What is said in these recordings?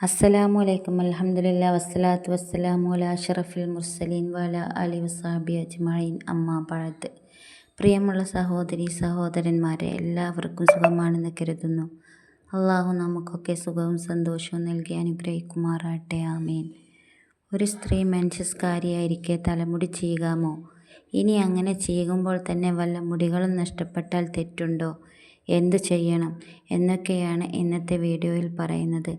അസ്സലാമു അലൈക്കും. അലഹമുല്ലാ വസ്സലാത്തു വസ്സലാമു അലാ ഷറഫുൽ മുർസലീൻ വഅലാ അലി വസാബി അജ്മഈൻ. അമ്മാ പഴത്ത് പ്രിയമുള്ള സഹോദരി സഹോദരന്മാരെ എല്ലാവർക്കും സുഖമാണെന്ന് കരുതുന്നു. അള്ളാഹു നമുക്കൊക്കെ സുഖവും സന്തോഷവും നൽകി അനുഗ്രഹിക്കുമാറാട്ടെ ആമീൻ. ഒരു സ്ത്രീ മെൻസസ്കാരിയായിരിക്കെ തലമുടി ചീകാമോ? ഇനി അങ്ങനെ ചീകുമ്പോൾ തന്നെ വല്ല മുടികളും നഷ്ടപ്പെട്ടാൽ തെറ്റുണ്ടോ? എന്തു ചെയ്യണം? എന്നൊക്കെയാണ് ഇന്നത്തെ വീഡിയോയിൽ പറയുന്നത്.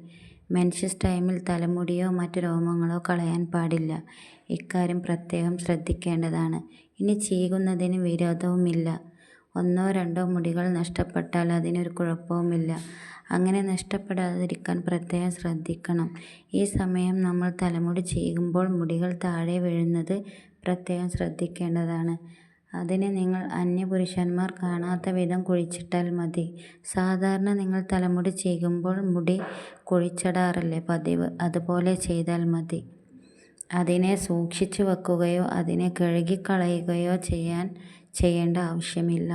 മെൻസസ് ടൈമിൽ തലമുടിയോ മറ്റു രോമങ്ങളോ കളയാൻ പാടില്ല. ഇക്കാര്യം പ്രത്യേകം ശ്രദ്ധിക്കേണ്ടതാണ്. ഇനി ചീകുന്നതിന് വിരോധവുമില്ല. ഒന്നോ രണ്ടോ മുടികൾ നഷ്ടപ്പെട്ടാൽ അതിനൊരു കുഴപ്പവുമില്ല. അങ്ങനെ നഷ്ടപ്പെടാതിരിക്കാൻ പ്രത്യേകം ശ്രദ്ധിക്കണം. ഈ സമയം നമ്മൾ തലമുടി ചീകുമ്പോൾ മുടികൾ താഴെ വീഴുന്നത് പ്രത്യേകം ശ്രദ്ധിക്കേണ്ടതാണ്. അതിന് നിങ്ങൾ അന്യപുരുഷന്മാർ കാണാത്ത വിധം കുഴിച്ചിട്ടാൽ മതി. സാധാരണ നിങ്ങൾ തലമുടി ചീകുമ്പോൾ മുടി കുഴിച്ചിടാറല്ലേ പതിവ്. അതുപോലെ ചെയ്താൽ മതി. അതിനെ സൂക്ഷിച്ചു വെക്കുകയോ അതിനെ കഴുകിക്കളയുകയോ ചെയ്യാൻ ചെയ്യേണ്ട ആവശ്യമില്ല.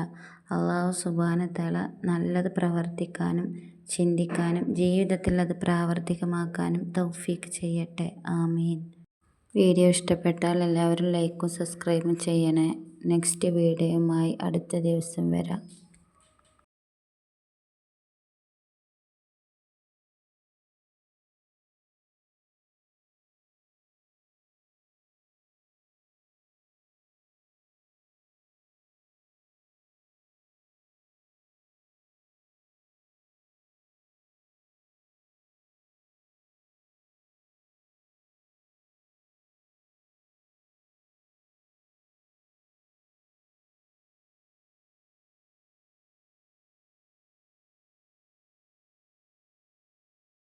അള്ളാഹു സുബാനത്തല നല്ലത് പ്രവർത്തിക്കാനും ചിന്തിക്കാനും ജീവിതത്തിൽ അത് പ്രാവർത്തികമാക്കാനും തൗഫീക്ക് ചെയ്യട്ടെ. ആമീൻ. വീഡിയോ ഇഷ്ടപ്പെട്ടാൽ എല്ലാവരും ലൈക്കും സബ്സ്ക്രൈബും ചെയ്യണേ. നെക്സ്റ്റ് വീഡിയോയുമായി അടുത്ത ദിവസം വരാം.